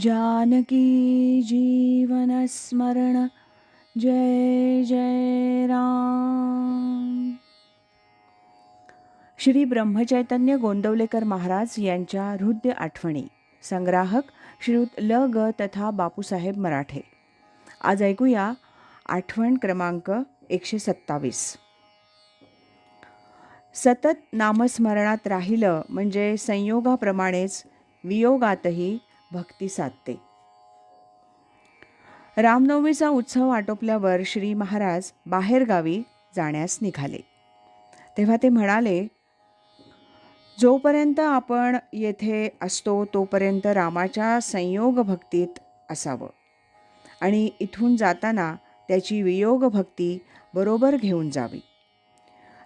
जानकी जीवनस्मरण जय जय राम। श्री ब्रह्मचैतन्य गोंदवलेकर महाराज यांच्या हृदय आठवणी। संग्राहक श्रीयुत ल. ग. तथा बापूसाहेब मराठे। आज ऐकूया आठवण क्रमांक एकशे सत्तावीस। सतत नामस्मरणात राहिलं म्हणजे संयोगाप्रमाणेच वियोगातही भक्ती साधते. रामनवमीचा उत्सव आटोपल्यावर श्री महाराज बाहेरगावी जाण्यास निघाले. तेव्हा ते म्हणाले जोपर्यंत आपण येथे असतो तोपर्यंत रामाच्या संयोग भक्तीत असावं. आणि इथून जाताना त्याची वियोग भक्ती बरोबर घेऊन जावी.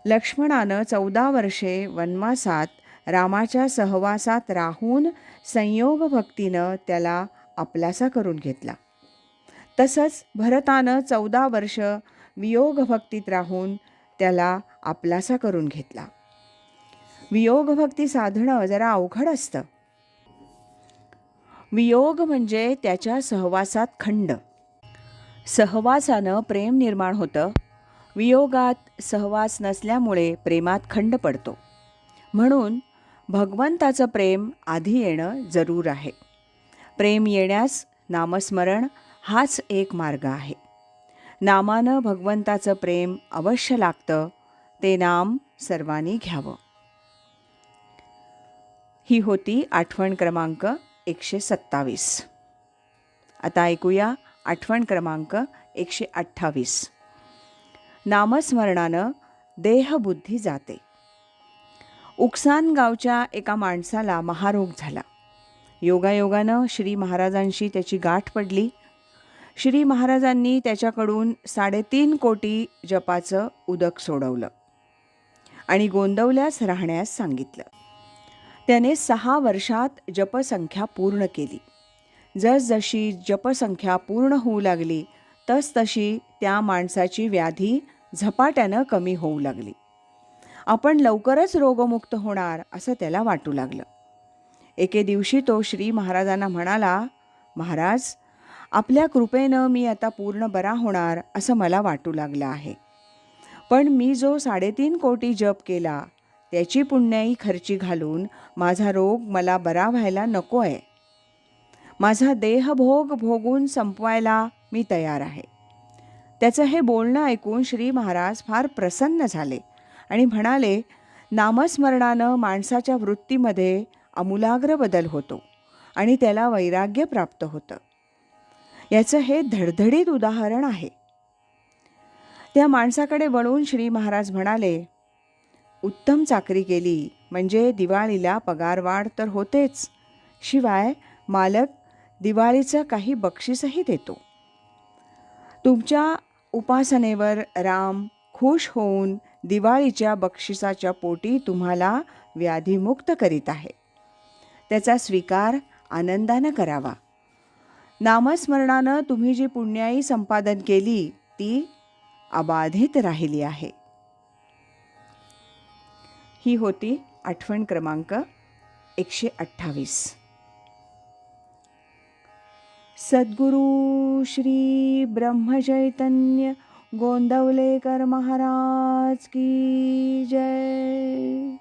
लक्ष्मणानं चौदा वर्षे वनवासात रामाच्या सहवासात राहून संयोग भक्तीनं त्याला आपलासा करून घेतला. तसंच भरतानं चौदा वर्ष वियोग भक्तीत राहून त्याला आपलासा करून घेतला. वियोग भक्ती साधणं जरा अवघड असतं. वियोग म्हणजे त्याच्या सहवासात खंड. सहवासानं प्रेम निर्माण होतं. वियोगात सहवास नसल्यामुळे प्रेमात खंड पडतो. म्हणून भगवंताचं प्रेम आधी येणं जरूर आहे. प्रेम येण्यास नामस्मरण हाच एक मार्ग आहे. नामानं भगवंताचं प्रेम अवश्य लागतं ते नाम सर्वांनी घ्यावं. ही होती आठवण क्रमांक एकशे सत्तावीस. आता ऐकूया आठवण क्रमांक एकशे अठ्ठावीस. नामस्मरणानं देहबुद्धी जाते. उक्सान गावच्या एका माणसाला महारोग झाला. योगायोगानं श्री महाराजांशी त्याची गाठ पडली. श्री महाराजांनी त्याच्याकडून साडेतीन कोटी जपाचं उदक सोडवलं आणि गोंदवल्यास राहण्यास सांगितलं. त्याने सहा वर्षात जपसंख्या पूर्ण केली. जसजशी जपसंख्या पूर्ण होऊ लागली तसतशी त्या माणसाची व्याधी झपाट्यानं कमी होऊ लागली. आपण लवकरच रोगमुक्त होणार असं त्याला वाटू लागलं. एके दिवशी तो श्री महाराजांना म्हणाला महाराज आपल्या कृपेनं मी आता पूर्ण बरा होणार असं मला वाटू लागलं आहे. पण मी जो साडेतीन कोटी जप केला त्याची पुण्याई खर्ची घालून माझा रोग मला बरा व्हायला नको आहे माझा देहभोग भोगून संपवायला मी तयार आहे. त्याचं हे बोलणं ऐकून श्री महाराज फार प्रसन्न झाले. आणि म्हणाले नामस्मरणानं माणसाच्या वृत्तीमध्ये आमूलाग्र बदल होतो आणि त्याला वैराग्य प्राप्त होतं. याचं हे धडधडीत उदाहरण आहे. त्या माणसाकडे वळून श्री महाराज म्हणाले उत्तम चाकरी केली म्हणजे दिवाळीला पगारवाढ तर होतेच. शिवाय मालक दिवाळीचं काही बक्षीसही देतो. तुमच्या उपासनेवर राम खुश होऊन दिवाळीच्या बक्षिसाच्या पोटी तुम्हाला व्याधीमुक्त करीत आहे. त्याचा स्वीकार आनंदानं करावा. नामस्मरणानं तुम्ही जी पुण्याई संपादन केली ती अबाधित राहिली आहे. ही होती आठवण क्रमांक एकशे अठ्ठावीस. सद्गुरु श्री ब्रह्मचैतन्य गोंदवलेकर महाराज की जय.